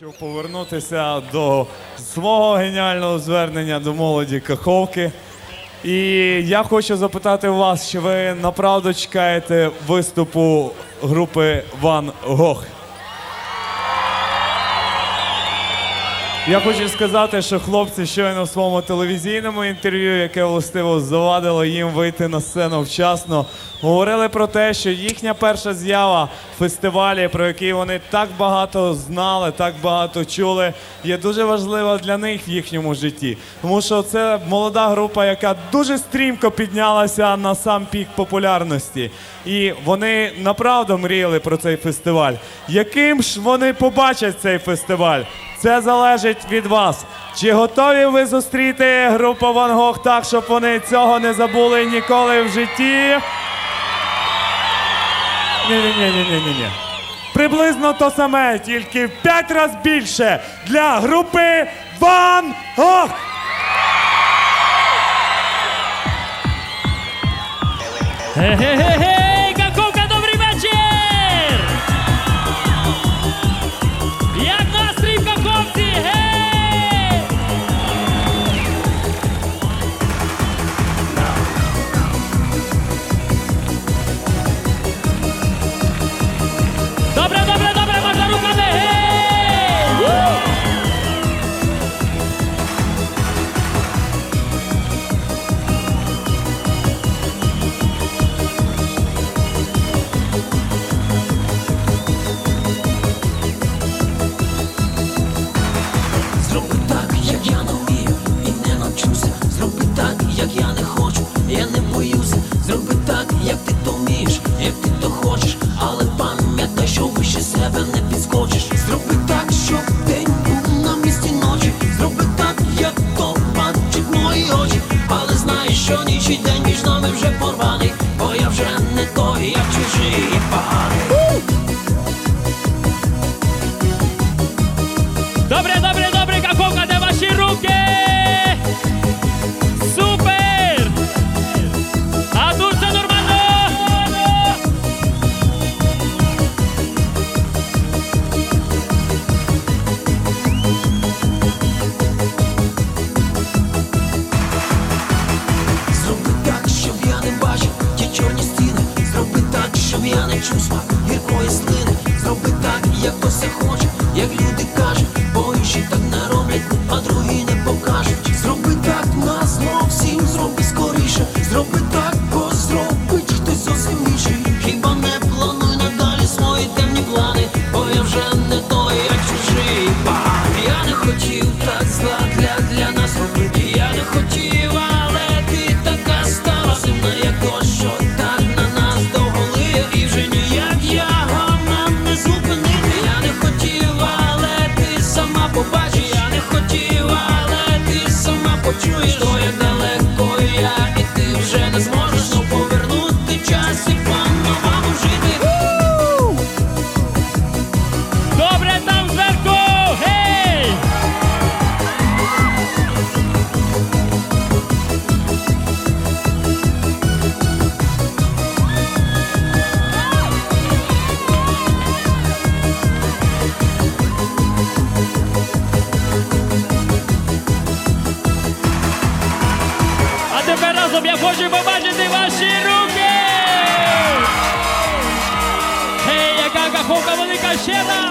Хочу повернутися до свого геніального звернення до молоді Каховки. І я хочу запитати вас, чи ви направду чекаєте виступу групи Ван Гог? Я хочу сказати, що хлопці щойно в своєму телевізійному інтерв'ю, яке властиво завадило їм вийти на сцену вчасно, говорили про те, що їхня перша з'ява в фестивалі, про який вони так багато знали, так багато чули, є дуже важлива для них в їхньому житті. Тому що це молода група, яка дуже стрімко піднялася на сам пік популярності. І вони направду мріяли про цей фестиваль. Яким ж вони побачать цей фестиваль? Це залежить від вас. Чи готові ви зустріти групу Ван Гог так, щоб вони цього не забули ніколи в житті? Ні, ні, ні, ні, ні, ні, ні. Приблизно то саме, тільки в п'ять разів більше для групи Ван Гог. Hej, що ніч і день між нами вже порваний, гіркої слини. Зроби так, як усе хоче, як люди кажуть, poczuj, że jest Тепер разом я хочу побачити ваші руки! Гей, яка каховка велика ще!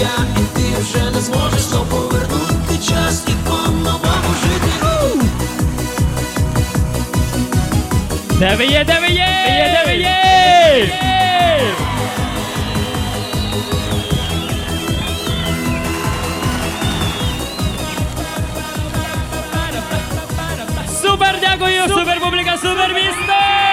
я, і ти вже не зможеш то повернути час і по-новому жити. У! Де ви є, де ви є? Де ви є? Супер, дякую, супер публіка, супер місто!